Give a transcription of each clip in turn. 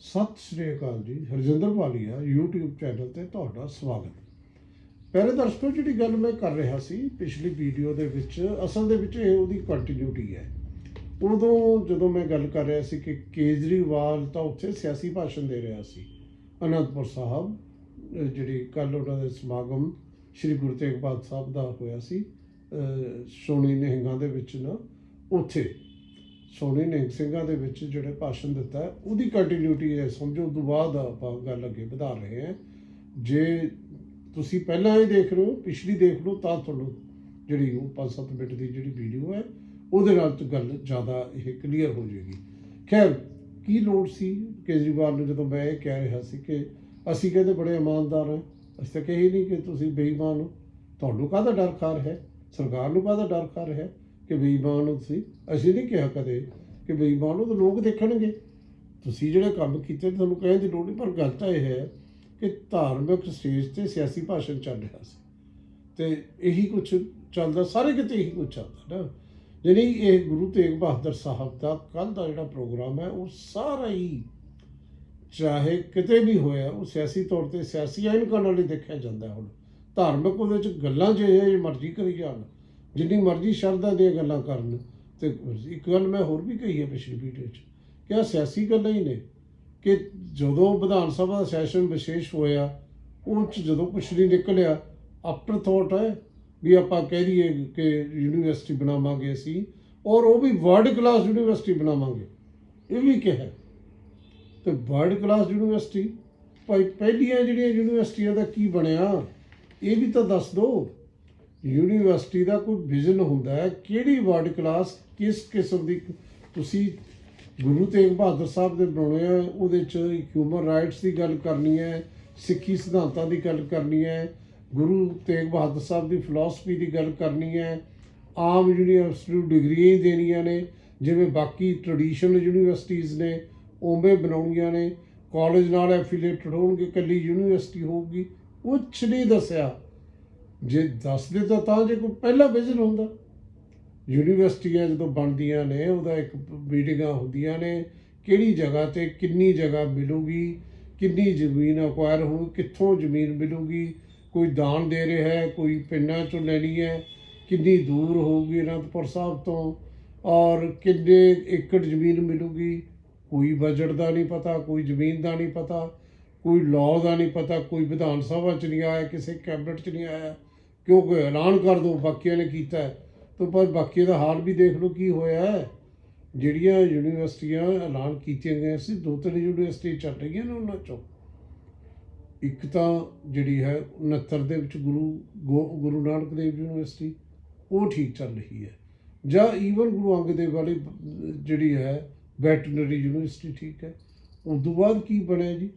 ਸਤਿ ਸ਼੍ਰੀ ਅਕਾਲ ਜੀ, ਹਰਜਿੰਦਰ ਵਾਲੀਆ YouTube channel ਤੇ ਤੁਹਾਡਾ ਸਵਾਗਤ। ਪਹਿਲੇ ਦਰਸ਼ਕੋ, ਜਿਹੜੀ ਗੱਲ ਮੈਂ ਕਰ ਰਿਹਾ ਸੀ ਪਿਛਲੀ ਵੀਡੀਓ ਦੇ ਵਿੱਚ, ਅਸਲ ਦੇ ਵਿੱਚ ਇਹ ਉਹਦੀ ਕੰਟੀਨਿਊਟੀ ਹੈ। ਉਦੋਂ ਜਦੋਂ ਮੈਂ ਗੱਲ ਕਰ ਰਿਹਾ ਸੀ ਕਿ ਕੇਜਰੀਵਾਲ ਤਾਂ ਉੱਥੇ ਸਿਆਸੀ ਭਾਸ਼ਣ ਦੇ ਰਿਹਾ ਸੀ। ਅਨੰਦਪੁਰ ਸਾਹਿਬ ਜਿਹੜੀ ਕੱਲ ਉਹਨਾਂ ਦੇ ਸਮਾਗਮ ਸ੍ਰੀ ਗੁਰੂ ਤੇਗ ਬਹਾਦਰ ਸਾਹਿਬ ਦਾ ਹੋਇਆ ਸੀ, ਅਹ ਸੋਨੀ ਨਿਹੰਗਾਂ ਦੇ ਵਿੱਚ ਨਾ, ਉੱਥੇ। ਸੋਨੀ ਨਿਹੰਗ ਸਿੰਘਾਂ ਦੇ ਵਿੱਚ ਜਿਹੜੇ ਭਾਸ਼ਣ ਦਿੱਤਾ ਉਹਦੀ ਕੰਟੀਨਿਊਟੀ ਹੈ, ਸਮਝੋ, ਉਸ ਤੋਂ ਬਾਅਦ ਆਪਾਂ ਗੱਲ ਅੱਗੇ ਵਧਾ ਰਹੇ ਹਾਂ। ਜੇ ਤੁਸੀਂ ਪਹਿਲਾਂ ਹੀ ਦੇਖ ਰਹੇ ਹੋ, ਪਿਛਲੀ ਦੇਖ ਲਓ, ਤਾਂ ਤੁਹਾਨੂੰ ਜਿਹੜੀ ਉਹ 5-7 ਮਿੰਟ ਦੀ ਜਿਹੜੀ ਵੀਡੀਓ ਹੈ, ਉਹਦੇ ਨਾਲ ਤਾਂ ਗੱਲ ਜ਼ਿਆਦਾ ਇਹ ਕਲੀਅਰ ਹੋ ਜਾਏਗੀ। ਖੈਰ, ਕੀ ਲੋੜ ਸੀ ਕੇਜਰੀਵਾਲ ਨੂੰ ਜਦੋਂ ਮੈਂ ਇਹ ਕਹਿ ਰਿਹਾ ਸੀ ਕਿ ਅਸੀਂ ਕਹਿੰਦੇ ਬੜੇ ਇਮਾਨਦਾਰ ਹਾਂ, ਅਸੀਂ ਤਾਂ ਕਹੀ ਨਹੀਂ ਕਿ ਤੁਸੀਂ ਬੇਈਮਾਨ ਹੋ। ਤੁਹਾਨੂੰ ਕਾਹਦਾ ਡਰ ਖਾਰ ਹੈ? ਸਰਕਾਰ ਨੂੰ ਕਾਹਦਾ ਡਰ ਖਾਰ ਹੈ? ਕਿ ਬੇਈਮਾਨ ਹੋ ਤੁਸੀਂ ਅਸੀਂ ਨਹੀਂ ਕਿਹਾ ਕਦੇ ਕਿ ਬੇਈਮਾਨ ਹੋ ਤਾਂ ਲੋਕ ਦੇਖਣਗੇ। ਤੁਸੀਂ ਜਿਹੜਾ ਕੰਮ ਕੀਤਾ, ਤੁਹਾਨੂੰ ਕਹਿਣ ਦੀ ਲੋੜ ਨਹੀਂ, ਪਰ ਗੱਲ ਤਾਂ ਇਹ ਹੈ ਕਿ ਧਾਰਮਿਕ ਸਟੇਜ ਤੇ ਸਿਆਸੀ ਭਾਸ਼ਣ ਚੱਲ ਰਿਹਾ ਸੀ। ਤੇ ਇਹੀ ਕੁਝ ਚੱਲਦਾ, ਸਾਰੇ ਕਿਤੇ ਇਹੀ ਕੁਝ ਚੱਲਦਾ ਨਾ। ਜਿਹੜੀ ਇਹ ਗੁਰੂ ਤੇਗ ਬਹਾਦਰ ਸਾਹਿਬ ਦਾ ਕੱਲ ਦਾ ਜਿਹੜਾ ਪ੍ਰੋਗਰਾਮ ਹੈ, ਉਹ ਸਾਰਾ ਹੀ ਚਾਹੇ ਕਿਤੇ ਵੀ ਹੋਇਆ, ਉਹ ਸਿਆਸੀ ਤੌਰ ਤੇ ਸਿਆਸੀ ਐਨਕਾਂ ਨਾਲ ਹੀ ਦੇਖਿਆ ਜਾਂਦਾ ਹੁਣ। ਧਾਰਮਿਕ ਉਹਦੇ ਚ ਗੱਲਾਂ ਜੇ ਮਰਜ਼ੀ ਕਰੀ ਜਾਣ। ਜਿੰਨੀ ਮਰਜ਼ੀ ਸ਼ਰਧਾ ਦੀਆਂ ਗੱਲਾਂ ਕਰਨ ਤੇ ਇੱਕ ਗੱਲ ਮੈਂ ਹੋਰ ਵੀ ਕਹੀ ਹੈ ਪਿਛਲੀ ਵੀਡੀਓ 'ਚ ਕਿ ਆਹ ਸਿਆਸੀ ਗੱਲਾਂ ਹੀ ਨੇ, ਕਿ ਜਦੋਂ ਵਿਧਾਨ ਸਭਾ ਦਾ ਸੈਸ਼ਨ ਵਿਸ਼ੇਸ਼ ਹੋਇਆ, ਉਹ 'ਚ ਜਦੋਂ ਕੁਛ ਨਹੀਂ ਨਿਕਲਿਆ ਆਫਟਰ ਥਾਟ ਹੈ ਵੀ ਆਪਾਂ ਕਹਿ ਦਈਏ ਕਿ ਯੂਨੀਵਰਸਿਟੀ ਬਣਾਵਾਂਗੇ ਅਸੀਂ, ਔਰ ਉਹ ਵੀ ਵਰਲਡ ਕਲਾਸ ਯੂਨੀਵਰਸਿਟੀ ਬਣਾਵਾਂਗੇ। ਇਹ ਵੀ ਕਿਹਾ ਤੇ ਵਰਲਡ ਕਲਾਸ ਯੂਨੀਵਰਸਿਟੀ, ਭਾਈ ਪਹਿਲੀਆਂ ਜਿਹੜੀਆਂ ਯੂਨੀਵਰਸਿਟੀਆਂ ਦਾ ਕੀ ਬਣਿਆ, ਇਹ ਵੀ ਤਾਂ ਦੱਸ ਦਿਓ ਯੂਨੀਵਰਸਿਟੀ ਦਾ ਕੋਈ ਵਿਜ਼ਨ ਹੁੰਦਾ ਹੈ, ਕਿਹੜੀ ਵਰਲਡ ਕਲਾਸ ਕਿਸ ਕਿਸਮ ਦੀ ਤੁਸੀਂ ਗੁਰੂ ਤੇਗ ਬਹਾਦਰ ਸਾਹਿਬ ਦੇ ਬਣਾਉਣੇ ਆ, ਉਹਦੇ ਚ ਹਿਊਮਨ ਰਾਈਟਸ ਦੀ ਗੱਲ ਕਰਨੀ ਹੈ, ਸਿੱਖੀ ਸਿਧਾਂਤਾਂ ਦੀ ਗੱਲ ਕਰਨੀ ਹੈ, ਗੁਰੂ ਤੇਗ ਬਹਾਦਰ ਸਾਹਿਬ ਦੀ ਫਿਲਾਸਫੀ ਦੀ ਗੱਲ ਕਰਨੀ ਹੈ, ਆਮ ਯੂਨੀਵਰਸਿਟੀ ਨੂੰ ਡਿਗਰੀਆਂ ਹੀ ਦੇਣੀਆਂ ਨੇ, ਜਿਵੇਂ ਬਾਕੀ ਟ੍ਰੈਡੀਸ਼ਨਲ ਯੂਨੀਵਰਸਿਟੀਆਂ ਨੇ, ਉਵੇਂ ਬਣਾਉਣੀਆਂ ਨੇ ਕਾਲਜ ਨਾਲ ਐਫੀਲੀਏਟਡ ਹੋਣਗੇ, ਇਕੱਲੀ ਯੂਨੀਵਰਸਿਟੀ ਹੋਊਗੀ, ਕੁਛ ਨਹੀਂ ਦੱਸਿਆ। ਜੇ ਦੱਸਦੇ ਤਾਂ ਤਾਂ ਜੇ ਕੋਈ ਪਹਿਲਾ ਵਿਜ਼ਨ ਹੁੰਦਾ। ਯੂਨੀਵਰਸਿਟੀਆਂ ਜਦੋਂ ਬਣਦੀਆਂ ਨੇ, ਉਹਦਾ ਇੱਕ ਮੀਟਿੰਗਾਂ ਹੁੰਦੀਆਂ ਨੇ, ਕਿਹੜੀ ਜਗ੍ਹਾ ਤੇ ਕਿੰਨੀ ਜਗ੍ਹਾ ਮਿਲੂਗੀ, ਕਿੰਨੀ ਜ਼ਮੀਨ ਅਕਵਾਇਰ ਹੋਊ, ਕਿੱਥੋਂ ਜ਼ਮੀਨ ਮਿਲੂਗੀ, ਕੋਈ ਦਾਨ ਦੇ ਰਿਹਾ ਹੈ, ਕੋਈ ਪਿੰਡਾਂ ਚੋਂ ਲੈਣੀ ਹੈ, ਕਿੰਨੀ ਦੂਰ ਹੋਊਗੀ ਅਨੰਦਪੁਰ ਸਾਹਿਬ ਤੋਂ, ਔਰ ਕਿੰਨੇ ਏਕੜ ਜ਼ਮੀਨ ਮਿਲੂਗੀ, ਕੋਈ ਬਜਟ ਦਾ ਨਹੀਂ ਪਤਾ, ਕੋਈ ਜ਼ਮੀਨ ਦਾ ਨਹੀਂ ਪਤਾ, ਕੋਈ ਲਾਅ ਦਾ ਨਹੀਂ ਪਤਾ, ਕੋਈ ਵਿਧਾਨ ਸਭਾ ਚ ਨਹੀਂ ਆਇਆ, ਕਿਸੇ ਕੈਬਨਿਟ ਚ ਨਹੀਂ ਆਇਆ। ਕਿਉਂਕਿ ਐਲਾਨ ਕਰ ਦੋ, ਬਾਕੀਆਂ ਨੇ ਕੀਤਾ ਹੈ। ਤਾਂ ਪਰ ਬਾਕੀ ਦਾ ਹਾਲ ਵੀ ਦੇਖ ਲਓ ਕੀ ਹੋਇਆ ਹੈ। ਜਿਹੜੀਆਂ ਯੂਨੀਵਰਸਿਟੀਆਂ ਐਲਾਨ ਕੀਤੀਆਂ ਗਈਆਂ ਸੀ, ਦੋ ਤਿੰਨ ਯੂਨੀਵਰਸਿਟੀ ਚੱਲ ਰਹੀਆਂ ਨੇ ਉਹਨਾਂ ਚੋਂ। ਇੱਕ ਤਾਂ ਜਿਹੜੀ ਹੈ 69 ਦੇ ਵਿੱਚ ਗੁਰੂ ਗੋ- ਗੁਰੂ ਨਾਨਕ ਦੇਵ ਯੂਨੀਵਰਸਿਟੀ, ਉਹ ਠੀਕ ਚੱਲ ਰਹੀ ਹੈ। ਜਾਂ ਈਵਨ ਗੁਰੂ ਅੰਗਦ ਦੇਵ ਵਾਲੀ ਜਿਹੜੀ ਹੈ ਵੈਟਰਨਰੀ ਯੂਨੀਵਰਸਿਟੀ ਠੀਕ ਹੈ। ਉਸ ਤੋਂ ਬਾਅਦ ਕੀ ਬਣਿਆ ਜੀ?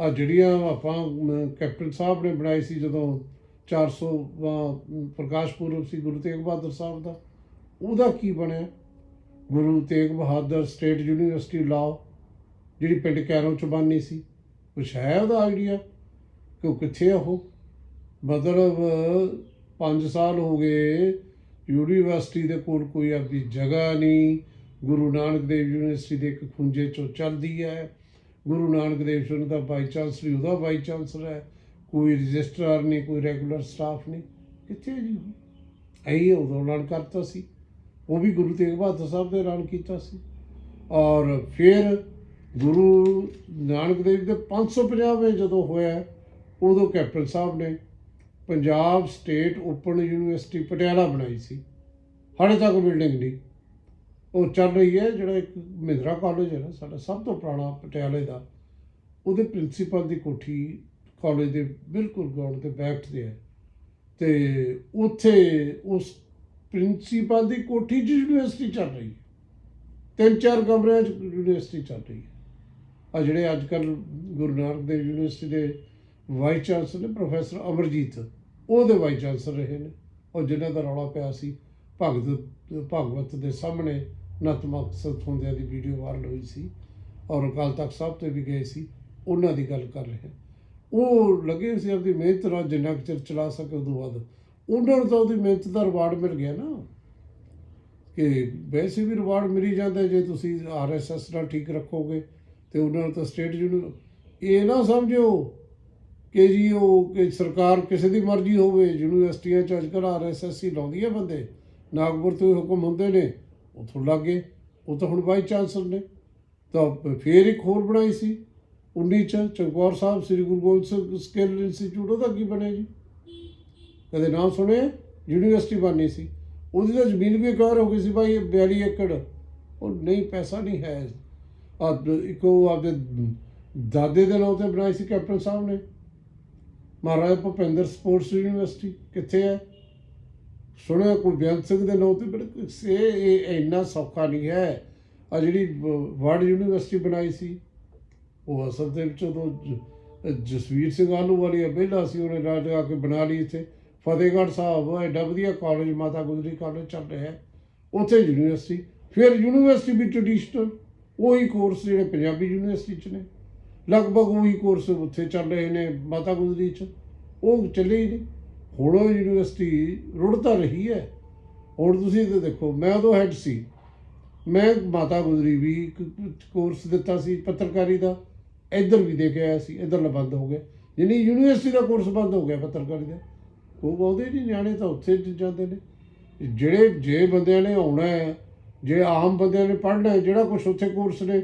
ਆ ਜਿਹੜੀਆਂ ਆਪਾਂ ਕੈਪਟਨ ਸਾਹਿਬ ਨੇ ਬਣਾਈ ਸੀ ਜਦੋਂ 400 ਵਾਂ ਪ੍ਰਕਾਸ਼ ਪੁਰਬ ਸੀ ਗੁਰੂ ਤੇਗ ਬਹਾਦਰ ਸਾਹਿਬ ਦਾ। ਉਹਦਾ ਕੀ ਬਣਿਆ? ਗੁਰੂ ਤੇਗ ਬਹਾਦਰ ਸਟੇਟ ਯੂਨੀਵਰਸਿਟੀ ਲਾਓ ਜਿਹੜੀ ਪਿੰਡ ਕੈਰੋਂ ਚ ਬਣਨੀ ਸੀ। ਕੁਛ ਹੈ ਉਹਦਾ ਆਈਡੀਆ ਕਿ ਉਹ ਕਿੱਥੇ ਆ ਉਹ? ਮਤਲਬ 5 ਸਾਲ ਹੋ ਗਏ, ਯੂਨੀਵਰਸਿਟੀ ਦੇ ਕੋਲ ਕੋਈ ਆਪਣੀ ਜਗ੍ਹਾ ਨਹੀਂ। ਗੁਰੂ ਨਾਨਕ ਦੇਵ ਯੂਨੀਵਰਸਿਟੀ ਦੇ ਇੱਕ ਖੁੰਝੇ ਚੋਂ ਚੱਲਦੀ ਹੈ। ਗੁਰੂ ਨਾਨਕ ਦੇਵ ਜੀ ਦਾ ਬਾਈ ਚਾਂਸਲਰ ਉਹਦਾ ਬਾਈ ਚਾਂਸਲਰ ਹੈ। ਕੋਈ ਰਜਿਸਟਰਾਰ ਨਹੀਂ, ਕੋਈ ਰੈਗੂਲਰ ਸਟਾਫ ਨਹੀਂ। ਕਿੱਥੇ ਹੈ ਜੀ ਉਹ? ਐਂ ਉਦੋਂ ਐਲਾਨ ਕਰਤਾ ਸੀ। ਉਹ ਵੀ ਗੁਰੂ ਤੇਗ ਬਹਾਦਰ ਸਾਹਿਬ ਦੇ ਐਲਾਨ ਕੀਤਾ ਸੀ। ਔਰ ਫਿਰ ਗੁਰੂ ਨਾਨਕ ਦੇਵ ਦੇ 550ਵੇਂ ਜਦੋਂ ਹੋਇਆ, ਉਦੋਂ ਕੈਪਟਨ ਸਾਹਿਬ ਨੇ Punjab state open university Patiala ਬਣਾਈ ਸੀ। ਹਾਲੇ ਤੱਕ ਬਿਲਡਿੰਗ ਨਹੀਂ। ਉਹ ਚੱਲ ਰਹੀ ਹੈ, ਜਿਹੜਾ ਇੱਕ ਮਹਿੰਦਰਾ ਕਾਲਜ ਹੈ ਨਾ, ਸਾਡਾ ਸਭ ਤੋਂ ਪੁਰਾਣਾ ਪਟਿਆਲੇ ਦਾ, ਉਹਦੇ ਪ੍ਰਿੰਸੀਪਲ ਦੀ ਕੋਠੀ ਕਾਲਜ ਦੇ ਬਿਲਕੁਲ ਗਰਾਊਂਡ ਤੇ ਬੈਠਦੇ ਤੇ ਹੈ ਤੇ ਉੱਥੇ ਉਸ ਪ੍ਰਿੰਸੀਪਲ ਦੀ ਕੋਠੀ 'ਚ ਯੂਨੀਵਰਸਿਟੀ ਚੱਲ ਰਹੀ ਹੈ। ਤਿੰਨ ਚਾਰ ਕਮਰਿਆਂ 'ਚ ਯੂਨੀਵਰਸਿਟੀ ਚੱਲ ਰਹੀ ਹੈ। ਆ ਜਿਹੜੇ ਅੱਜ ਕੱਲ ਗੁਰੂ ਨਾਨਕ ਦੇਵ ਯੂਨੀਵਰਸਿਟੀ ਦੇ ਵਾਈਸ ਚਾਂਸਲਰ ਨੇ ਪ੍ਰੋਫੈਸਰ ਅਮਰਜੀਤ, ਉਹਦੇ ਵਾਈਸ ਚਾਂਸਲਰ ਰਹੇ ਨੇ। ਔਰ ਜਿਨ੍ਹਾਂ ਦਾ ਰੌਲਾ ਪਿਆ ਸੀ, ਭਗਤ, ਭਗਵਤ ਦੇ ਸਾਹਮਣੇ ਨਤਮਸਤਕ ਹੁੰਦਿਆਂ ਦੀ ਵੀਡੀਓ ਵਾਇਰਲ ਹੋਈ ਸੀ। ਔਰ ਅਕਾਲ ਤਖਤ ਸਾਹਿਬ ਤੇ ਵੀ ਗਏ ਸੀ। ਉਹਨਾਂ ਦੀ ਗੱਲ ਕਰ ਰਹੇ ਹਾਂ। ਉਹ ਲੱਗੇ ਸੀ ਆਪਣੀ ਮਿਹਨਤ ਨਾਲ ਜਿੰਨਾ ਕੁ ਚਿਰ ਚਲਾ ਸਕੇ ਉਦੋਂ ਬਾਅਦ। ਉਹਨਾਂ ਨੂੰ ਤਾਂ ਉਹਦੀ ਮਿਹਨਤ ਦਾ ਰਿਵਾਰਡ ਮਿਲ ਗਿਆ ਨਾ। ਕਿ ਵੈਸੇ ਵੀ ਰਿਵਾਰਡ ਮਿਲੀ ਜਾਂਦਾ ਜੇ ਤੁਸੀਂ ਆਰਐਸਐਸ ਨਾਲ ਠੀਕ ਰੱਖੋਗੇ ਤੇ ਉਹਨਾਂ ਨੂੰ ਤਾਂ ਸਟੇਟ ਯੂਨੀ ਇਹ ਨਾ ਸਮਝਿਓ ਕਿ ਜੀ ਉਹ ਕਿ ਸਰਕਾਰ ਕਿਸੇ ਦੀ ਮਰਜ਼ੀ ਹੋਵੇ, ਯੂਨੀਵਰਸਿਟੀਆਂ ਚ ਅੱਜਕੱਲ੍ਹ ਆਰਐਸਐਸਸੀ ਲਾਉਂਦੀ ਹੈ ਬੰਦੇ। ਨਾਗਪੁਰ ਤੋਂ ਹੀ ਹੁਕਮ ਹੁੰਦੇ ਨੇ, ਉੱਥੋਂ ਲੱਗੇ ਉਹ ਤਾਂ ਹੁਣ ਵਾਈਸ ਚਾਂਸਲਰ ਨੇ ਤਾਂ ਫੇਰ ਇੱਕ ਹੋਰ ਬਣਾਈ ਸੀ। 19 ਚ ਚਮਕੌਰ ਸਾਹਿਬ, ਸ੍ਰੀ ਗੁਰੂ ਗੋਬਿੰਦ ਸਿੰਘ ਸਕਿੱਲ ਇੰਸਟੀਚਿਊਟ ਉਹਦਾ ਕੀ ਬਣਿਆ ਜੀ? ਕਦੇ ਨਾਮ ਸੁਣੇ ਯੂਨੀਵਰਸਿਟੀ ਬਣਨੀ ਸੀ। ਉਹਦੀ ਤਾਂ ਜ਼ਮੀਨ ਵੀ ਕਵਰ ਹੋ ਗਈ ਸੀ ਭਾਈ 42 ਏਕੜ। ਉਹ ਨਹੀਂ, ਪੈਸਾ ਨਹੀਂ ਹੈ। ਆ ਇੱਕ ਉਹ ਆਪਦੇ ਦਾਦੇ ਦੇ ਨਾਂ ਤੇ ਬਣਾਈ ਸੀ ਕੈਪਟਨ ਸਾਹਿਬ ਨੇ। ਮਹਾਰਾਜਾ ਭੁਪਿੰਦਰ ਸਪੋਰਟਸ ਯੂਨੀਵਰਸਿਟੀ ਕਿੱਥੇ ਹੈ? ਸੁਣਿਆ ਕੋਈ ਬੇਅੰਤ ਸਿੰਘ ਦੇ ਨਾਂ ਤੇ? ਪਰ ਸੇ ਇਹ ਇੰਨਾ ਸੌਖਾ ਨਹੀਂ ਹੈ। ਆ ਜਿਹੜੀ ਵਰਲਡ ਯੂਨੀਵਰਸਿਟੀ ਬਣਾਈ ਸੀ। ਉਹ ਅਸਲ ਦੇ ਵਿੱਚ ਉਦੋਂ ਜਸਵੀਰ ਸਿੰਘ ਆਲੂ ਵਾਲੀ ਪਹਿਲਾ ਸੀ, ਉਹਨੇ ਰਾਜ ਆ ਕੇ ਬਣਾ ਲਈ ਇੱਥੇ। ਫਤਿਹਗੜ੍ਹ ਸਾਹਿਬ, ਐਡਾ ਵਧੀਆ ਕਾਲਜ ਮਾਤਾ ਗੁਜਰੀ ਕਾਲਜ ਚੱਲ ਰਿਹਾ। ਉੱਥੇ ਯੂਨੀਵਰਸਿਟੀ ਫਿਰ ਯੂਨੀਵਰਸਿਟੀ ਵੀ ਟ੍ਰੈਡੀਸ਼ਨਲ ਉਹੀ ਕੋਰਸ ਜਿਹੜੇ ਪੰਜਾਬੀ ਯੂਨੀਵਰਸਿਟੀ ਚ ਨੇ। ਲਗਭਗ ਉਹੀ ਕੋਰਸ ਉੱਥੇ ਚੱਲ ਰਹੇ ਨੇ ਮਾਤਾ ਗੁਜਰੀ ਚ। ਉਹ ਚੱਲੇ ਹੀ ਨਹੀਂ। ਹੁਣ ਉਹ ਯੂਨੀਵਰਸਿਟੀ ਰੁੜ ਤਾਂ ਰਹੀ ਹੈ। ਹੁਣ ਤੁਸੀਂ ਤੇ ਦੇਖੋ, ਮੈਂ ਉਦੋਂ ਹੈਡ ਸੀ। ਮੈਂ ਮਾਤਾ ਗੁਜਰੀ ਵੀ ਕੋਰਸ ਦਿੱਤਾ ਸੀ ਪੱਤਰਕਾਰੀ ਦਾ। ਇੱਧਰ ਵੀ ਦੇ ਕੇ ਆਇਆ ਸੀ ਇੱਧਰਲਾ ਬੰਦ ਹੋ ਗਿਆ। ਯਾਨੀ ਯੂਨੀਵਰਸਿਟੀ ਦਾ ਕੋਰਸ ਬੰਦ ਹੋ ਗਿਆ ਪੱਤਰਕਾਰੀ ਦਾ। ਉਹ ਬੋਲਦੇ ਜੀ ਨਿਆਣੇ ਤਾਂ ਉੱਥੇ ਜਾਂਦੇ ਨੇ। ਜਿਹੜੇ, ਜੇ ਬੰਦਿਆਂ ਨੇ ਆਉਣਾ ਹੈ, ਜੇ ਆਮ ਬੰਦਿਆਂ ਨੇ ਪੜ੍ਹਨਾ ਹੈ, ਜਿਹੜਾ ਕੁਝ ਉੱਥੇ ਕੋਰਸ ਨੇ,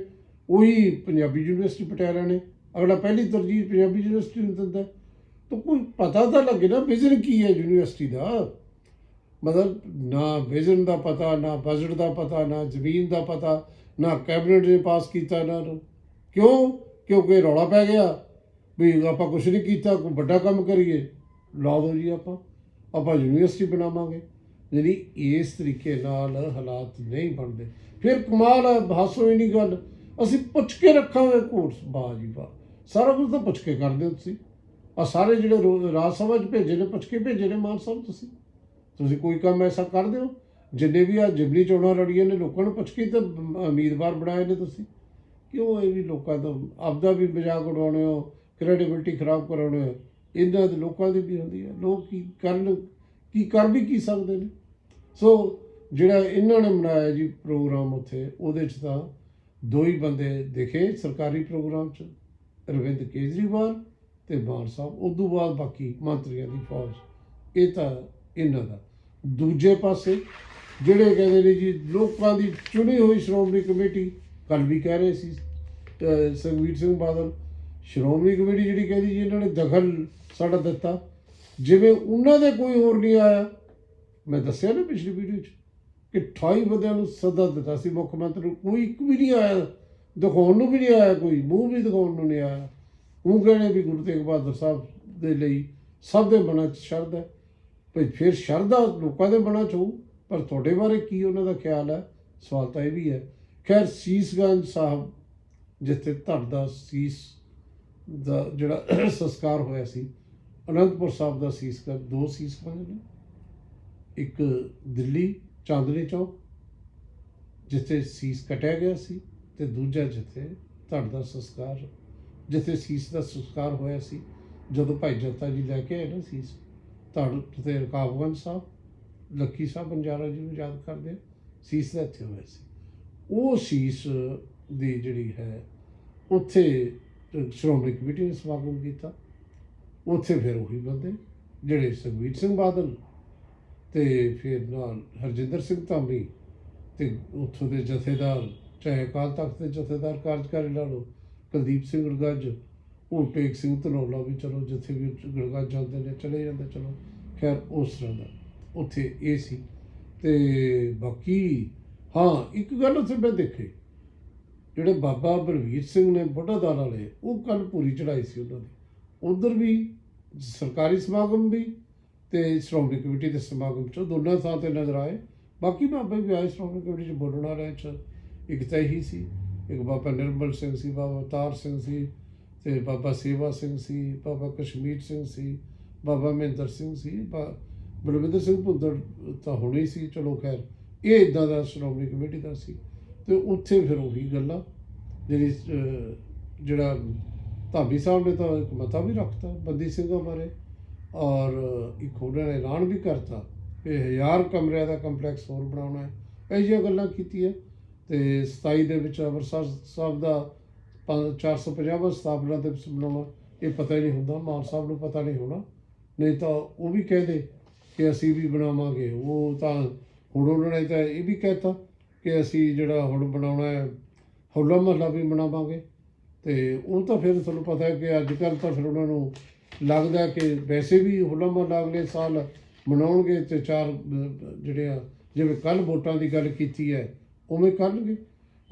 ਉਹੀ ਪੰਜਾਬੀ ਯੂਨੀਵਰਸਿਟੀ ਪਟਿਆਲਾ ਨੇ। ਅਗਲਾ ਪਹਿਲੀ ਤਰਜੀਹ ਪੰਜਾਬੀ ਯੂਨੀਵਰਸਿਟੀ ਨੂੰ ਦਿੰਦਾ ਤਾਂ ਕੋਈ ਪਤਾ ਤਾਂ ਲੱਗੇ ਨਾ ਵਿਜ਼ਨ ਕੀ ਹੈ ਯੂਨੀਵਰਸਿਟੀ ਦਾ। ਮਤਲਬ ਨਾ ਵਿਜ਼ਨ ਦਾ ਪਤਾ, ਨਾ ਬਜਟ ਦਾ ਪਤਾ, ਨਾ ਜ਼ਮੀਨ ਦਾ ਪਤਾ, ਨਾ ਕੈਬਨਿਟ ਨੇ ਪਾਸ ਕੀਤਾ ਨਾ- ਕਿਉਂ? ਕਿਉਂਕਿ ਰੌਲਾ ਪੈ ਗਿਆ ਵੀ ਆਪਾਂ ਕੁਝ ਨਹੀਂ ਕੀਤਾ, ਕੋਈ ਵੱਡਾ ਕੰਮ ਕਰੀਏ। ਲਾ ਦਿਓ ਜੀ ਆਪਾਂ। ਆਪਾਂ ਯੂਨੀਵਰਸਿਟੀ ਬਣਾਵਾਂਗੇ। ਯਾਨੀ ਇਸ ਤਰੀਕੇ ਨਾਲ ਹਾਲਾਤ ਨਹੀਂ ਬਣਦੇ। ਫਿਰ ਕਮਾਲ ਹੈ, ਹਾਸੋ ਹੀ ਨਹੀਂ ਗੱਲ। ਅਸੀਂ ਪੁੱਛ ਕੇ ਰੱਖਾਂਗੇ ਕੋਰਸ ਵਾਹ ਜੀ ਵਾਹ। ਸਾਰਾ ਕੁਝ ਤਾਂ ਪੁੱਛ ਕੇ ਕਰਦੇ ਹੋ ਤੁਸੀਂ। ਆ ਸਾਰੇ ਜਿਹੜੇ ਰੋ- ਰਾਜ ਸਭਾ ਚ ਭੇਜੇ ਨੇ, ਪੁੱਛ ਕੇ ਭੇਜੇ ਨੇ ਮਾਨ ਸਾਹਿਬ ਤੁਸੀਂ। ਤੁਸੀਂ ਕੋਈ ਕੰਮ ਐਸਾ ਕਰਦੇ ਹੋ? ਜਿੰਨੇ ਵੀ ਆ, ਜਿਮਨੀ ਚੋਣਾਂ ਲੜੀਆਂ ਨੇ, ਲੋਕਾਂ ਨੂੰ ਪੁੱਛ ਕੇ ਤਾਂ ਉਮੀਦਵਾਰ ਬਣਾਏ ਨੇ ਤੁਸੀਂ। ਕਿਉਂ ਇਹ ਵੀ ਲੋਕਾਂ ਤੋਂ ਆਪਦਾ ਵੀ ਮਜ਼ਾਕ ਉਡਾਉਣੇ ਹੋ ਕ੍ਰੈਡੀਬਿਲਟੀ ਖਰਾਬ ਕਰਾਉਣੇ ਹੋ? ਇਹਨਾਂ ਦੇ ਲੋਕਾਂ ਦੀ ਵੀ ਹੁੰਦੀ ਹੈ। ਲੋਕ ਕੀ ਕਰਨ, ਕੀ ਕਰ ਵੀ ਕੀ ਸਕਦੇ ਨੇ? ਸੋ ਜਿਹੜਾ ਇਹਨਾਂ ਨੇ ਮਨਾਇਆ ਜੀ ਪ੍ਰੋਗਰਾਮ ਉੱਥੇ, ਉਹਦੇ 'ਚ ਤਾਂ ਦੋ ਹੀ ਬੰਦੇ ਦਿਖੇ ਸਰਕਾਰੀ ਪ੍ਰੋਗਰਾਮ 'ਚ, ਅਰਵਿੰਦ ਕੇਜਰੀਵਾਲ ਤੇ ਮਾਨ ਸਾਹਿਬ। ਉਦੋਂ ਬਾਅਦ ਬਾਕੀ ਮੰਤਰੀਆਂ ਦੀ ਫੌਜ। ਇਹ ਤਾਂ ਇਹਨਾਂ ਦਾ। ਦੂਜੇ ਪਾਸੇ, ਜਿਹੜੇ ਕਹਿੰਦੇ ਨੇ ਜੀ, ਲੋਕਾਂ ਦੀ ਚੁਣੀ ਹੋਈ ਸ਼੍ਰੋਮਣੀ ਕਮੇਟੀ ਕੱਲ ਵੀ ਕਹਿ ਰਹੇ ਸੀ, ਅਹ ਸੁਖਬੀਰ ਸਿੰਘ ਬਾਦਲ, ਸ਼੍ਰੋਮਣੀ ਕਮੇਟੀ ਜਿਹੜੀ ਕਹਿੰਦੀ ਜੀ, ਇਹਨਾਂ ਨੇ ਦਖਲ ਸਾਡਾ ਦਿੱਤਾ। ਜਿਵੇਂ ਉਹਨਾਂ ਦੇ ਕੋਈ ਹੋਰ ਨਹੀਂ ਆਇਆ, ਮੈਂ ਦੱਸਿਆ ਨਾ ਪਿਛਲੀ ਵੀਡੀਓ 'ਚ ਕਿ 28 ਬੰਦਿਆਂ ਨੂੰ ਸੱਦਾ ਦਿੱਤਾ ਸੀ ਮੁੱਖ ਮੰਤਰੀ ਨੂੰ। ਕੋਈ ਇੱਕ ਵੀ ਨਹੀਂ ਆਇਆ, ਦਿਖਾਉਣ ਨੂੰ ਵੀ ਨਹੀਂ ਆਇਆ, ਕੋਈ ਮੂੰਹ ਵੀ ਦਿਖਾਉਣ ਨੂੰ ਨਹੀਂ ਆਇਆ। ਉਹ ਕਹਿੰਦੇ ਵੀ ਗੁਰੂ ਤੇਗ ਬਹਾਦਰ ਸਾਹਿਬ ਦੇ ਲਈ ਸਭ ਦੇ ਮਨਾਂ 'ਚ ਸ਼ਰਧਾ ਹੈ। ਭਈ ਫਿਰ ਸ਼ਰਧਾ ਲੋਕਾਂ ਦੇ ਮਨਾਂ 'ਚ ਹੋਊ, ਪਰ ਤੁਹਾਡੇ ਬਾਰੇ ਕੀ ਉਹਨਾਂ ਦਾ ਖਿਆਲ ਹੈ? ਸਵਾਲ ਤਾਂ ਇਹ ਵੀ ਹੈ ਖੈਰ ਸੀਸਗੰਜ ਸਾਹਿਬ, ਜਿੱਥੇ ਧੜ ਦਾ ਸੀਸ ਦਾ ਜਿਹੜਾ ਸੰਸਕਾਰ ਹੋਇਆ ਸੀ, ਅਨੰਦਪੁਰ ਸਾਹਿਬ ਦਾ ਸੀਸਗੰਜ ਦੋ ਸੀਸਗੰਜ ਨੇ। ਇੱਕ ਦਿੱਲੀ ਚਾਂਦਨੀ ਚੌਕ, ਜਿੱਥੇ ਸੀਸ ਕਟਿਆ ਗਿਆ ਸੀ, ਤੇ ਦੂਜਾ ਜਿੱਥੇ ਧੜ ਦਾ ਸੰਸਕਾਰ, ਜਿੱਥੇ ਸੀਸ ਦਾ ਸੰਸਕਾਰ ਹੋਇਆ ਸੀ, ਜਦੋਂ ਭਾਈ ਜੱਤਾ ਜੀ ਲੈ ਕੇ ਆਏ ਨਾ ਸੀਸ ਧੜ ਤੇ ਰਕਾਬਗੰਜ ਸਾਹਿਬ, ਲੱਕੀ ਸਾਹਿਬ ਬੰਜਾਰਾ ਜੀ ਨੂੰ ਯਾਦ ਕਰਦੇ ਸੀਸ ਦਾ ਇੱਥੇ ਹੋਇਆ ਸੀ। ਉਹ ਸੀਸ ਦੀ ਜਿਹੜੀ ਹੈ, ਉੱਥੇ ਸ਼੍ਰੋਮਣੀ ਕਮੇਟੀ ਨੇ ਸਮਾਗਮ ਕੀਤਾ। ਉੱਥੇ ਫਿਰ ਉਹੀ ਬੰਦੇ, ਜਿਹੜੇ ਸੁਖਬੀਰ ਸਿੰਘ ਬਾਦਲ ਤੇ ਫਿਰ ਨਾਲ ਹਰਜਿੰਦਰ ਸਿੰਘ ਧਾਮੀ ਤੇ ਉੱਥੋਂ ਦੇ ਜਥੇਦਾਰ, ਚਾਹੇ ਅਕਾਲ ਤਖਤ ਦੇ ਜਥੇਦਾਰ ਕਾਰਜਕਾਰੀ ਲਾ ਲਓ, ਕੁਲਦੀਪ ਸਿੰਘ ਗੜਗੱਜ ਉਹ ਟੇਕ ਸਿੰਘ ਧਨੌਲਾ ਵੀ ਚਲੋ, ਜਿੱਥੇ ਵੀ ਗੜਗੱਜ ਜਾਂਦੇ ਨੇ, ਚਲੇ ਜਾਂਦੇ, ਚਲੋ। ਖੈਰ, ਉਸ ਤਰ੍ਹਾਂ ਦਾ ਉੱਥੇ ਇਹ ਸੀ। ਤੇ ਬਾਕੀ ਹਾਂ, ਇੱਕ ਗੱਲ ਉੱਥੇ ਮੈਂ ਦੇਖੀ। ਜਿਹੜੇ ਬਾਬਾ ਬਲਵੀਰ ਸਿੰਘ ਨੇ ਬੁੱਢਾਦਾਰ ਵਾਲੇ ਉਹ ਕੱਲ ਪੂਰੀ ਚੜਾਈ ਸੀ ਉਹਨਾਂ ਦੀ। ਉਧਰ ਵੀ ਸਰਕਾਰੀ ਸਮਾਗਮ ਵੀ ਤੇ ਸ਼੍ਰੋਮਣੀ ਕਮੇਟੀ ਦੇ ਸਮਾਗਮ ਚ ਦੋਨਾਂ ਥਾਂ ਤੇ ਨਜ਼ਰ ਆਏ। ਬਾਕੀ ਬਾਬਾ ਵੀ ਆਏ ਸ਼੍ਰੋਮਣੀ ਕਮੇਟੀ ਚ ਬੋਲਣ ਵਾਲਿਆਂ ਚ। ਇੱਕ ਤਾਂ ਇਹੀ ਸੀ, ਇੱਕ ਬਾਬਾ ਨਿਰਮਲ ਸਿੰਘ ਸੀ, ਬਾਬਾ ਅਵਤਾਰ ਸਿੰਘ ਸੀ ਤੇ ਬਾਬਾ ਸੇਵਾ ਸਿੰਘ ਸੀ, ਬਾਬਾ ਕਸ਼ਮੀਰ ਸਿੰਘ ਸੀ, ਬਾਬਾ ਮਹਿੰਦਰ ਸਿੰਘ ਸੀ। ਬਲਵਿੰਦਰ ਸਿੰਘ ਭੁੱਦੜ ਤਾਂ ਹੋਣੀ ਸੀ, ਚਲੋ ਖੈਰ। ਇਹ ਇਦਾਂ ਦਾ ਸ਼੍ਰੋਮਣੀ ਕਮੇਟੀ ਦਾ ਸੀ। ਤੇ ਉੱਥੇ ਫਿਰ ਉਹੀ ਗੱਲਾਂ, ਜਿਹੜੀ ਜਿਹੜਾ ਧਾਬੀ ਸਾਹਿਬ ਨੇ ਤਾਂ ਇੱਕ ਮਤਾ ਵੀ ਰੱਖਤਾ ਬੰਦੀ ਸਿੰਘਾਂ ਬਾਰੇ, ਔਰ ਇੱਕ ਉਹਨਾਂ ਨੇ ਐਲਾਨ ਵੀ ਕਰਤਾ ਕਿ ਹਜ਼ਾਰ ਕਮਰਿਆਂ ਦਾ ਕੰਪਲੈਕਸ ਹੋਰ ਬਣਾਉਣਾ ਹੈ। ਇਹ ਜਿਹੀਆਂ ਗੱਲਾਂ ਕੀਤੀਆਂ ਤੇ 27 ਦੇ ਵਿੱਚ ਅੰਮ੍ਰਿਤਸਰ ਸਾਹਿਬ ਦਾ 450 ਸਥਾਪਨਾ ਦਿਵਸ ਬਣਾਉਣਾ ਇਹ ਪਤਾ ਹੀ ਨਹੀਂ ਹੁੰਦਾ, ਮਾਨ ਸਾਹਿਬ ਨੂੰ ਪਤਾ ਨਹੀਂ ਹੋਣਾ। ਨਹੀਂ ਤਾਂ ਉਹ ਵੀ ਕਹਿੰਦੇ ਕਿ ਅਸੀਂ ਵੀ ਬਣਾਵਾਂਗੇ, ਉਹ ਤਾਂ ਹੁਣ ਉਹਨਾਂ ਨੇ ਤਾਂ ਇਹ ਵੀ ਕਹਿਤਾ ਕਿ ਅਸੀਂ ਜਿਹੜਾ ਹੁਣ ਬਣਾਉਣਾ ਹੈ, ਹੋਲਾ ਮਹੱਲਾ ਵੀ ਬਣਾਵਾਂਗੇ। ਤੇ ਉਹ ਤਾਂ ਫਿਰ ਤੁਹਾਨੂੰ ਪਤਾ ਹੈ ਕਿ ਅੱਜ ਕੱਲ੍ਹ ਤਾਂ ਫਿਰ ਉਹਨਾਂ ਨੂੰ ਲੱਗਦਾ ਕਿ ਵੈਸੇ ਵੀ ਹੋਲਾ ਮਹੱਲਾ ਅਗਲੇ ਸਾਲ ਮਨਾਉਣਗੇ ਤੇ ਚਾਰ, ਜਿਹੜੇ ਆ, ਜਿਵੇਂ ਕੱਲ ਵੋਟਾਂ ਦੀ ਗੱਲ ਕੀਤੀ ਹੈ, ਉਵੇਂ ਕਰਨਗੇ।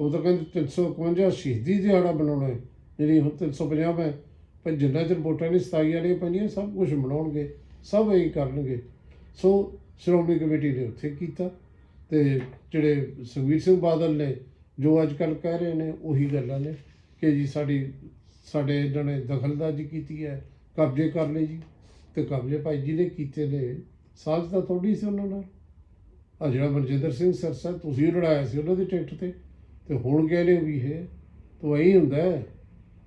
ਉਹ ਤਾਂ ਕਹਿੰਦੇ 351 ਸ਼ਹੀਦੀ ਦਿਹਾੜਾ ਬਣਾਉਣਾ ਹੈ। ਜਿਹੜੀ ਹੁਣ 350 ਹੈ, ਪਰ ਜਿੰਨਾ ਚਿਰ ਵੋਟਾਂ ਨਹੀਂ 27 ਵਾਲੀਆਂ ਪੈਣੀਆਂ ਸਭ ਕੁਝ ਬਣਾਉਣਗੇ ਸਭ ਇਹੀ ਕਰਨਗੇ। ਸੋ ਸ਼੍ਰੋਮਣੀ ਕਮੇਟੀ ਨੇ ਉੱਥੇ ਕੀਤਾ ਤੇ ਜਿਹੜੇ ਸੁਖਬੀਰ ਸਿੰਘ ਬਾਦਲ ਨੇ, ਜੋ ਅੱਜ ਕੱਲ ਕਹਿ ਰਹੇ ਨੇ, ਉਹੀ ਗੱਲਾਂ ਨੇ ਕਿ ਜੀ ਸਾਡੀ, ਸਾਡੇ ਇਹਨਾਂ ਨੇ ਦਖਲਦਾਜ਼ੀ ਕੀਤੀ ਹੈ, ਕਬਜ਼ੇ ਕਰ ਲਏ ਜੀ। ਤੇ ਕਬਜ਼ੇ ਭਾਈ ਜੀ ਨੇ ਕੀਤੇ ਨੇ ਸਾਜ਼ ਤਾਂ ਥੋੜੀ ਸੀ ਉਹਨਾਂ ਨਾਲ। ਆ ਜਿਹੜਾ ਮਨਜਿੰਦਰ ਸਿੰਘ ਸਰਸਾ, ਤੁਸੀਂ ਲੜਾਇਆ ਸੀ ਉਹਨਾਂ ਦੀ ਟਿਕਟ ਤੇ ਤੇ ਹੁਣ ਕਹਿੰਦੇ ਵੀ ਇਹ, ਤਾਂ ਇਹੀ ਹੁੰਦਾ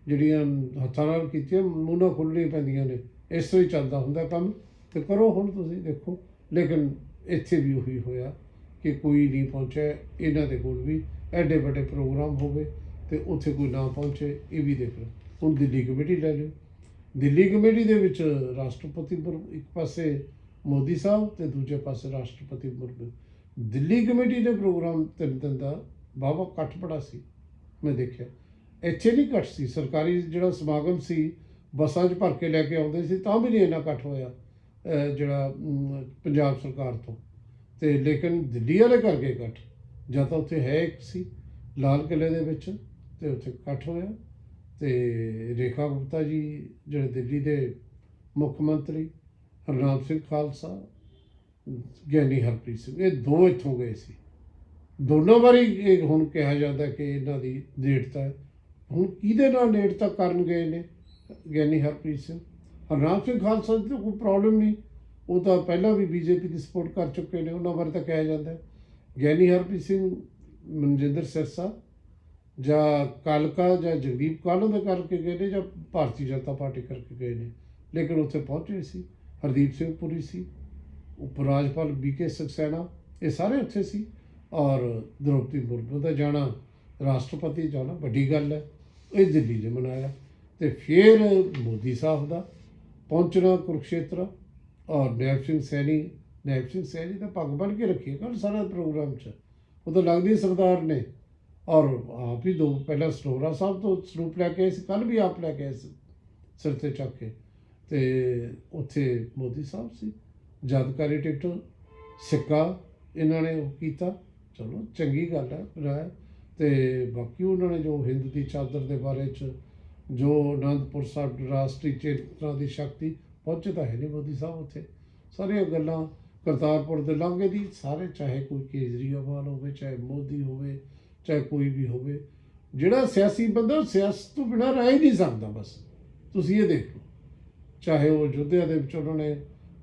ਜਿਹੜੀਆਂ ਹੱਥਾਂ ਨਾਲ ਕੀਤੀਆਂ, ਮੂੰਹ ਨਾਲ ਖੁੱਲ੍ਹਣੀਆਂ ਪੈਂਦੀਆਂ ਨੇ, ਇਸ ਤੋਂ ਹੀ ਚੱਲਦਾ ਹੁੰਦਾ ਕੰਮ। ਤੇ ਕਰੋ ਹੁਣ ਤੁਸੀਂ, ਦੇਖੋ। ਲੇਕਿਨ ਇੱਥੇ ਵੀ ਉਹੀ ਹੋਇਆ ਕਿ ਕੋਈ ਨਹੀਂ ਪਹੁੰਚਿਆ, ਇਹਨਾਂ ਦੇ ਕੋਲ ਵੀ ਐਡੇ ਵੱਡੇ ਪ੍ਰੋਗਰਾਮ ਹੋਵੇ ਗਏ ਤੇ ਉੱਥੇ ਕੋਈ ਨਾ ਪਹੁੰਚੇ, ਇਹ ਵੀ ਦੇਖ ਲਓ। ਹੁਣ ਦਿੱਲੀ ਕਮੇਟੀ ਲੈ ਲਿਓ। ਦਿੱਲੀ ਕਮੇਟੀ ਦੇ ਵਿੱਚ ਰਾਸ਼ਟਰਪਤੀ ਮੁਰਮੂ ਇੱਕ ਪਾਸੇ ਮੋਦੀ ਸਾਹਿਬ ਤੇ ਦੂਜੇ ਪਾਸੇ ਰਾਸ਼ਟਰਪਤੀ ਮੁਰਮੂ। ਦਿੱਲੀ ਕਮੇਟੀ ਦੇ ਪ੍ਰੋਗਰਾਮ ਤਿੰਨ ਦਿਨ ਦਾ ਬਾਬਾ ਇਕੱਠ ਬੜਾ ਸੀ, ਮੈਂ ਦੇਖਿਆ। ਇੱਥੇ ਨਹੀਂ ਘੱਟ ਸੀ, ਸਰਕਾਰੀ ਜਿਹੜਾ ਸਮਾਗਮ ਸੀ, ਬੱਸਾਂ 'ਚ ਭਰ ਕੇ ਲੈ ਕੇ ਆਉਂਦੇ ਸੀ, ਤਾਂ ਵੀ ਨਹੀਂ ਇੰਨਾ ਇਕੱਠ ਹੋਇਆ। ਜਿਹੜਾ ਪੰਜਾਬ ਸਰਕਾਰ ਤੋਂ। ਤੇ ਲੇਕਿਨ ਦਿੱਲੀ ਵਾਲੇ ਕਰਕੇ ਇਕੱਠ। ਜਾਂ ਤਾਂ ਉੱਥੇ ਹੈ ਇੱਕ ਸੀ, ਲਾਲ ਕਿਲੇ ਦੇ ਵਿੱਚ, ਤੇ ਉੱਥੇ ਇਕੱਠ ਹੋਇਆ। ਤੇ ਰੇਖਾ ਗੁਪਤਾ ਜੀ ਜਿਹੜੇ ਦਿੱਲੀ ਦੇ ਮੁੱਖ ਮੰਤਰੀ, ਹਰਨਾਮ ਸਿੰਘ ਖਾਲਸਾ, ਗਿਆਨੀ ਹਰਪ੍ਰੀਤ ਸਿੰਘ, ਇਹ ਦੋ ਇੱਥੋਂ ਗਏ ਸੀ। ਦੋਨੋਂ ਵਾਰੀ ਇਹ ਹੁਣ ਕਿਹਾ ਜਾਂਦਾ ਕਿ ਇਹਨਾਂ ਦੀ ਨੇੜਤਾ ਹੈ। ਹੁਣ ਕਿਹਦੇ ਨਾਲ ਨੇੜਤਾ ਕਰਨ ਗਏ ਨੇ ਗਿਆਨੀ ਹਰਪ੍ਰੀਤ ਸਿੰਘ? ਹਰਨਾਮ ਸਿੰਘ ਖਾਲਸਾ ਦੀ ਤਾਂ ਕੋਈ ਪ੍ਰੋਬਲਮ ਨਹੀਂ। ਉਹ ਤਾਂ ਪਹਿਲਾਂ ਵੀ ਬੀਜੇਪੀ ਦੀ ਸਪੋਰਟ ਕਰ ਚੁੱਕੇ ਨੇ, ਉਹਨਾਂ ਬਾਰੇ ਤਾਂ ਕਿਹਾ ਜਾਂਦਾ ਗਿਆਨੀ ਹਰਪ੍ਰੀਤ ਸਿੰਘ, ਮਨਜਿੰਦਰ ਸਿਰਸਾ ਜਾਂ ਕਾਲਕਾ ਜਾਂ ਜਗਦੀਪ ਕਾਲੋਂ ਦੇ ਕਰਕੇ ਗਏ ਨੇ ਜਾਂ ਭਾਰਤੀ ਜਨਤਾ ਪਾਰਟੀ ਕਰਕੇ ਗਏ ਨੇ। ਲੇਕਿਨ ਉੱਥੇ ਪਹੁੰਚੇ ਸੀ। ਹਰਦੀਪ ਸਿੰਘ ਪੁਰੀ ਸੀ ਉਪ ਰਾਜਪਾਲ ਬੀਕੇ ਸਕਸੈਨਾ ਇਹ ਸਾਰੇ ਉੱਥੇ ਸੀ। ਔਰ ਦ੍ਰੋਪਦੀ ਮੁਰਮੂ ਦਾ ਜਾਣਾ, ਰਾਸ਼ਟਰਪਤੀ ਜਾਣਾ ਵੱਡੀ ਗੱਲ ਹੈ। ਇਹ ਦਿੱਲੀ ਨੇ ਮਨਾਇਆ। ਤੇ ਫਿਰ ਮੋਦੀ ਸਾਹਿਬ ਦਾ ਪਹੁੰਚਣਾ ਕੁਰਕਸ਼ੇਤਰ, ਔਰ ਨੈਬ ਸਿੰਘ ਸੈਣੀ ਨੈਬ ਸਿੰਘ ਸੈਣੀ ਤਾਂ ਪੱਗ ਬਣ ਕੇ ਰੱਖੀ ਕੱਲ ਸਾਰਾ ਪ੍ਰੋਗਰਾਮ 'ਚ। ਉਹ ਤਾਂ ਲੱਗਦੀ ਸਰਦਾਰ ਨੇ। ਔਰ ਆਪ ਹੀ ਦੋ ਪਹਿਲਾਂ ਸਨੋਰਾ ਸਾਹਿਬ ਤੋਂ ਸਰੂਪ ਲੈ ਕੇ ਆਏ ਸੀ ਕੱਲ ਵੀ ਆਪ ਲੈ ਕੇ ਆਏ ਸੀ, ਸਿਰ ਤੇ ਚੱਕ ਕੇ। ਤੇ ਉੱਥੇ ਮੋਦੀ ਸਾਹਿਬ ਸੀ ਯਾਦਕਾਰੀ ਟਿਕਟ, ਸਿੱਕਾ ਇਹਨਾਂ ਨੇ ਉਹ ਕੀਤਾ। ਚਲੋ ਚੰਗੀ ਗੱਲ ਹੈ, ਰਾਏ। ਤੇ ਬਾਕੀ ਉਹਨਾਂ ਨੇ ਜੋ ਹਿੰਦ ਦੀ ਚਾਦਰ ਦੇ ਬਾਰੇ ਚ ਜੋ ਅਨੰਦਪੁਰ ਸਾਹਿਬ ਰਾਸ਼ਟਰੀ ਚੇਤਨਾ ਦੀ ਸ਼ਕਤੀ ਪਹੁੰਚੇ ਤਾਂ ਹੈ ਨਹੀਂ ਮੋਦੀ ਸਾਹਿਬ ਉੱਥੇ। ਸਾਰੀਆਂ ਗੱਲਾਂ ਕਰਤਾਰਪੁਰ ਦੇ ਲਾਂਘੇ ਦੀ, ਸਾਰੇ ਚਾਹੇ ਕੋਈ ਕੇਜਰੀਵਾਲ ਹੋਵੇ, ਚਾਹੇ ਮੋਦੀ ਹੋਵੇ, ਚਾਹੇ ਕੋਈ ਵੀ ਹੋਵੇ, ਜਿਹੜਾ ਸਿਆਸੀ ਬੰਦਾ ਉਹ ਸਿਆਸਤ ਤੋਂ ਬਿਨਾਂ ਰਹਿ ਹੀ ਨਹੀਂ ਸਕਦਾ ਬਸ। ਤੁਸੀਂ ਇਹ ਦੇਖੋ, ਚਾਹੇ ਉਹ ਯੁੱਧਿਆ ਦੇ ਵਿੱਚ ਉਹਨਾਂ ਨੇ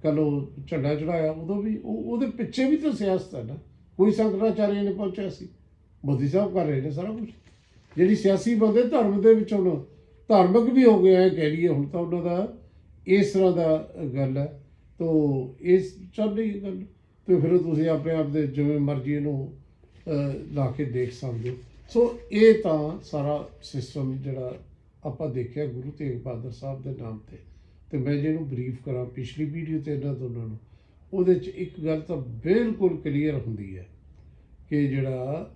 ਕੱਲ ਉਹ ਝੰਡਾ ਚੜਾਇਆ ਉਦੋਂ ਵੀ ਉਹ ਉਹਦੇ ਪਿੱਛੇ ਵੀ ਤਾਂ ਸਿਆਸਤ ਹੈ ਨਾ। ਕੋਈ ਸ਼ੰਕਰਾਚਾਰਿਆ ਨੇ ਪਹੁੰਚਿਆ ਸੀ। ਮੋਦੀ ਸਾਹਿਬ ਕਰ ਰਹੇ ਨੇ ਸਾਰਾ ਕੁਝ ਜਿਹੜੀ ਸਿਆਸੀ ਬੰਦੇ ਧਰਮ ਦੇ ਵਿੱਚ ਹੁਣ ਧਾਰਮਿਕ ਵੀ ਹੋ ਗਿਆ ਹੈ ਕਹਿ ਲਈਏ, ਹੁਣ ਤਾਂ ਉਹਨਾਂ ਦਾ ਇਸ ਤਰ੍ਹਾਂ ਦਾ ਗੱਲ ਹੈ। ਤੋ ਇਸ ਚੱਲ ਰਹੀ ਗੱਲ। ਤੇ ਫਿਰ ਤੁਸੀਂ ਆਪਣੇ ਆਪ ਦੇ ਜਿਵੇਂ ਮਰਜ਼ੀ ਇਹਨੂੰ ਲਾ ਕੇ ਦੇਖ ਸਕਦੇ ਹੋ। ਸੋ ਇਹ ਤਾਂ ਸਾਰਾ ਸਿਸਟਮ ਜਿਹੜਾ ਆਪਾਂ ਦੇਖਿਆ ਗੁਰੂ ਤੇਗ ਬਹਾਦਰ ਸਾਹਿਬ ਦੇ ਨਾਮ ਤੇ। ਤੇ ਮੈਂ ਜਿਹਨੂੰ ਬਰੀਫ ਕਰਾਂ, ਪਿਛਲੀ ਵੀਡੀਓ ਤੇ ਇਹਨਾਂ ਦੋਨਾਂ ਨੂੰ, ਉਹਦੇ 'ਚ ਇੱਕ ਗੱਲ ਤਾਂ ਬਿਲਕੁਲ ਕਲੀਅਰ ਹੁੰਦੀ ਹੈ ਕਿ ਜਿਹੜਾ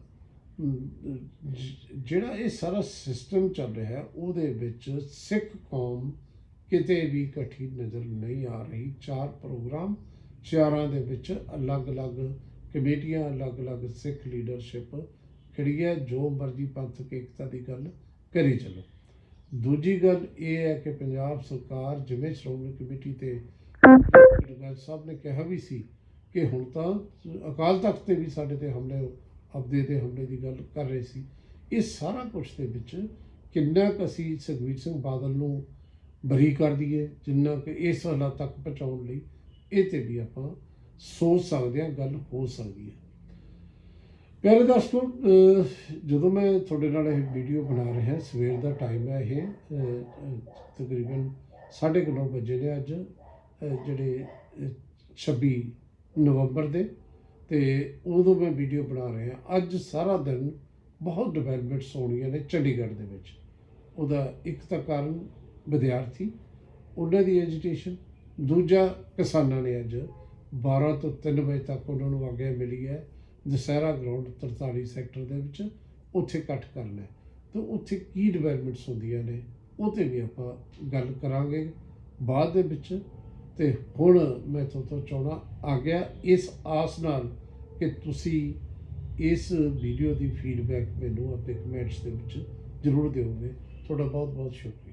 ਜਿਹੜਾ ਇਹ ਸਾਰਾ ਸਿਸਟਮ ਚੱਲ ਰਿਹਾ ਹੈ ਉਹਦੇ ਵਿੱਚ ਸਿੱਖ ਕੌਮ ਕਿਤੇ ਵੀ ਇਕੱਠੀ ਨਜ਼ਰ ਨਹੀਂ ਆ ਰਹੀ। ਚਾਰ ਪ੍ਰੋਗਰਾਮ ਚਾਰਾਂ ਦੇ ਵਿੱਚ ਅਲੱਗ-ਅਲੱਗ ਕਮੇਟੀਆਂ ਅਲੱਗ-ਅਲੱਗ ਸਿੱਖ ਲੀਡਰਸ਼ਿਪ ਖੜੀ ਹੈ ਜੋ ਮਰਜ਼ੀ ਪੰਥਕ ਏਕਤਾ ਦੀ ਗੱਲ ਕਰੀ ਚੱਲੋ। ਦੂਜੀ ਗੱਲ ਇਹ ਹੈ ਕਿ ਪੰਜਾਬ ਸਰਕਾਰ ਜਿਵੇਂ ਸ਼੍ਰੋਮਣੀ ਕਮੇਟੀ ਤੇ ਸਾਹਿਬ ਨੇ ਕਿਹਾ ਵੀ ਸੀ ਕਿ ਹੁਣ ਤਾਂ ਅਕਾਲ ਤਖਤ ਤੇ ਵੀ ਸਾਡੇ ਤੇ ਹਮਲੇ ਅਬਦੇ ਦੇ ਹਮਲੇ ਦੀ ਗੱਲ ਕਰ ਰਹੇ ਸੀ। ਇਹ ਸਾਰਾ ਕੁਝ ਦੇ ਵਿੱਚ ਕਿੰਨਾ ਕੁ ਅਸੀਂ ਸੁਖਬੀਰ ਸਿੰਘ ਬਾਦਲ ਨੂੰ ਬਰੀ ਕਰ ਦਈਏ ਜਿੰਨਾ ਕਿ ਇਸ ਹਾਲਾਤ ਤੱਕ ਪਹੁੰਚਾਉਣ ਲਈ ਇਹ ਤੇ ਵੀ ਆਪਾਂ ਸੋਚ ਸਕਦੇ ਹਾਂ ਗੱਲ ਹੋ ਸਕਦੀ ਹੈ। ਪਿਆਰੇ ਦਰਸ਼ਕੋ ਜਦੋਂ ਮੈਂ ਤੁਹਾਡੇ ਨਾਲ ਇਹ ਵੀਡੀਓ ਬਣਾ ਰਿਹਾ ਸਵੇਰ ਦਾ ਟਾਈਮ ਹੈ ਇਹ ਅਹ, ਅਹ, ਤਕਰੀਬਨ 9:30 ਵਜੇ ਨੇ ਅੱਜ ਜਿਹੜੇ ਅਹ, 26 ਨਵੰਬਰ ਦੇ। ਤੇ ਉਦੋਂ ਮੈਂ ਵੀਡੀਓ ਬਣਾ ਰਿਹਾ। ਅੱਜ ਸਾਰਾ ਦਿਨ ਬਹੁਤ ਡਿਵੈਲਪਮੈਂਟਸ ਹੋਣੀਆਂ ਨੇ ਚੰਡੀਗੜ੍ਹ ਦੇ ਵਿੱਚ। ਉਹਦਾ ਇੱਕ ਤਾਂ ਕਾਰਨ ਵਿਦਿਆਰਥੀ, ਉਹਨਾਂ ਦੀ ਐਜੀਟੇਸ਼ਨ ਦੂਜਾ ਕਿਸਾਨਾਂ ਨੇ ਅੱਜ 12 ਤੋਂ 3 ਵਜੇ ਤੱਕ ਉਹਨਾਂ ਨੂੰ ਆਗਿਆ ਮਿਲੀ ਹੈ, ਦਸਹਿਰਾ ਗਰਾਊਂਡ 43 ਸੈਕਟਰ ਦੇ ਵਿੱਚ ਉੱਥੇ ਇਕੱਠ ਕਰਨਾ ਹੈ। ਤੇ ਉੱਥੇ ਕੀ ਡਿਵੈਲਪਮੈਂਟਸ ਹੁੰਦੀਆਂ ਨੇ ਉਹ ਤੇ ਵੀ ਆਪਾਂ ਗੱਲ ਕਰਾਂਗੇ। ਬਾਅਦ ਦੇ ਵਿੱਚ ਤੇ ਹੁਣ ਮੈਂ ਤੁਹਾਡੇ ਤੋਂ ਚਾਹਣਾ ਆ ਗਿਆ ਇਸ ਆਸ ਨਾਲ ਕਿ ਤੁਸੀਂ ਇਸ ਵੀਡੀਓ ਦੀ ਫੀਡਬੈਕ ਮੈਨੂੰ ਆਪਣੇ ਕਮੈਂਟਸ ਦੇ ਵਿੱਚ ਜ਼ਰੂਰ ਦਿਓਗੇ। ਤੁਹਾਡਾ ਬਹੁਤ ਬਹੁਤ ਸ਼ੁਕਰੀਆ।